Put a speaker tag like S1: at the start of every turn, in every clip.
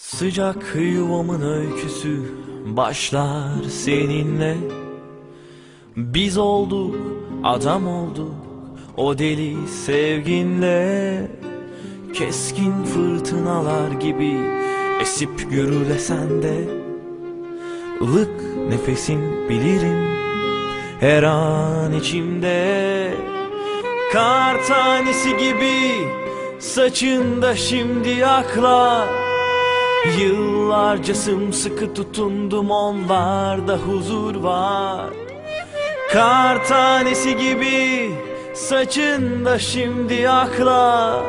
S1: Sıcak yuvamın öyküsü başlar seninle. Biz olduk, adam olduk o deli sevginle. Keskin fırtınalar gibi esip gürlesen de ılık nefesin bilirim her an içimde. Kar tanesi gibi saçında şimdi aklar Yıllarca sımsıkı tutundum onlarda huzur var. Kar tanesi gibi saçında şimdi akla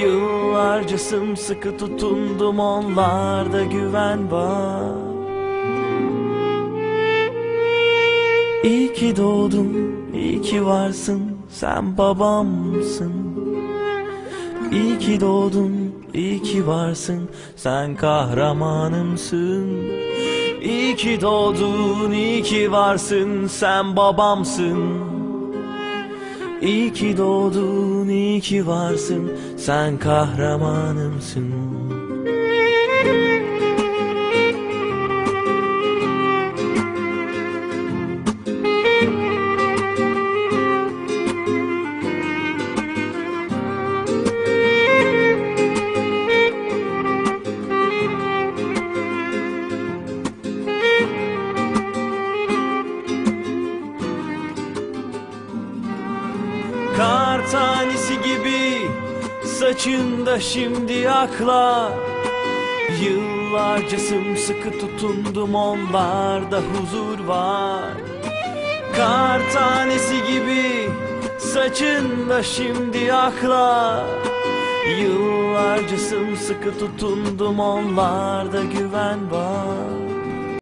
S1: Yıllarca sımsıkı tutundum onlarda güven var. İyi ki doğdun, iyi ki varsın, sen babamsın İyi ki doğdun, iyi ki varsın, sen kahramanımsın. İyi ki doğdun, iyi ki varsın, sen babamsın. İyi ki doğdun, iyi ki varsın, sen kahramanımsın. Kar tanesi gibi saçında şimdi akla. Yıllarca sımsıkı tutundum onlarda huzur var. Kar tanesi gibi saçında şimdi akla. Yıllarca sımsıkı tutundum onlarda güven var